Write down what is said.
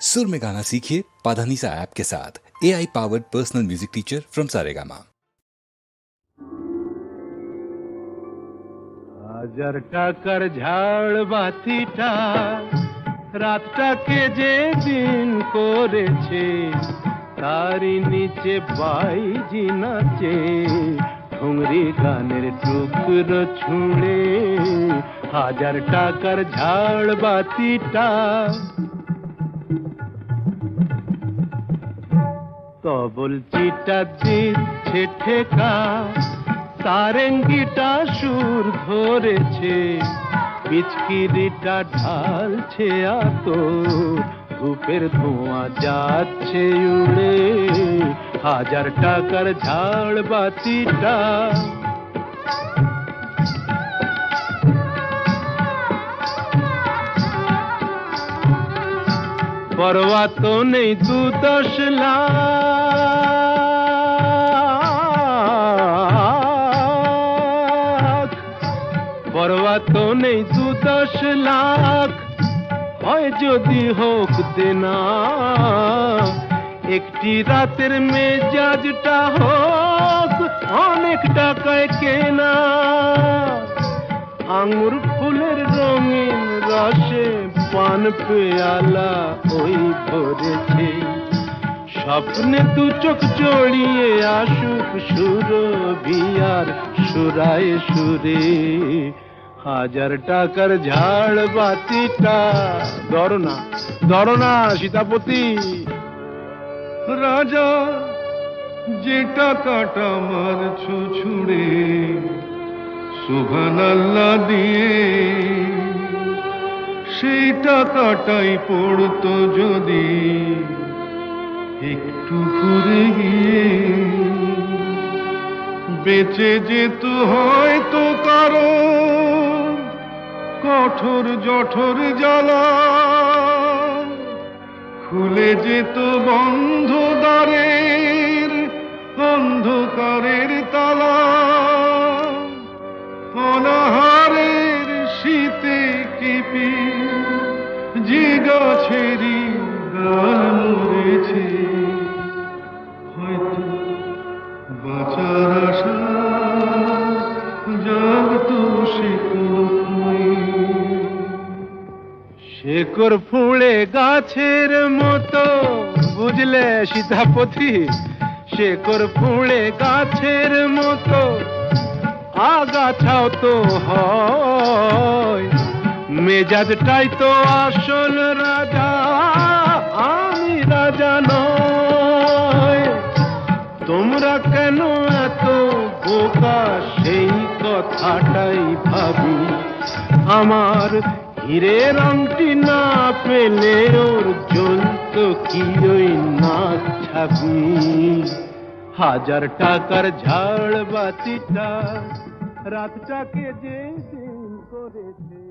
सुर में गाना सीखिए पाधानीसा ऐप के साथ A I powered personal music teacher from Saregama হাজার টাকার ঝাড় বাতিটা রাতটাকে যে দিন করেছে তারই নিচে বাইজি নাচে ঠুংরি গানের টুকরো ছুঁড়ে হাজার টাকার ঝাড় বাতিটা তবল চিটা দিচ্ছে ঠেকা তারেঙ্গিটা সুর ধরেছে পিচকিরিটা ঢালছে আত ধূপের ধোঁয়া যাচ্ছে উড়ে, হাজার টাকার ঝাড় বাতিটা পরোয়া তো নেই দু দশ লাখ। পরোয়া তো নেই দু দশ লাখ। হয় যদি হোক দেনা। একটি রাতের মেজাজটা হোক, অনেক টাকায় কেনা। আঙুর ফুলের রঙিন রসে পান পেয়ালা ওই ভরেছে। স্বপ্নে দু চোখ জড়িয়ে আসুক সুর বিয়ার সুরায় সুরে। হাজার টাকার ঝাড় বাতিটা ধরো না ধরো না সীতাপতি। রাজা, যে টাকাটা মারছো ছুড়ে সুভান আল্লাহ দিয়ে সেই টাকাটাই পড়তো যদি একটু ঘুরে গিয়ে বেঁচে যেত হয়তো কারও কঠোর জঠোর জ্বালা। খুলে যেত বন্ধ দ্বারের শেকর ফুঁড়ে গাছের মতো, বুঝলে সীতাপতি শেকর ফুঁড়ে গাছের মতো, আগাছাও তো হয়। মেজাজটাই তো আসল রাজা, আমি রাজা নয়। তোমরা কেন এত বোকা? সেই কথাটাই ভাবি। আমার হিরে রংটি না পেলে ওর জ্বলত কি ওই নাচ ছাবি হাজার টাকার ঝাড় বাতিটা রাতটাকে যে দিন করেছে।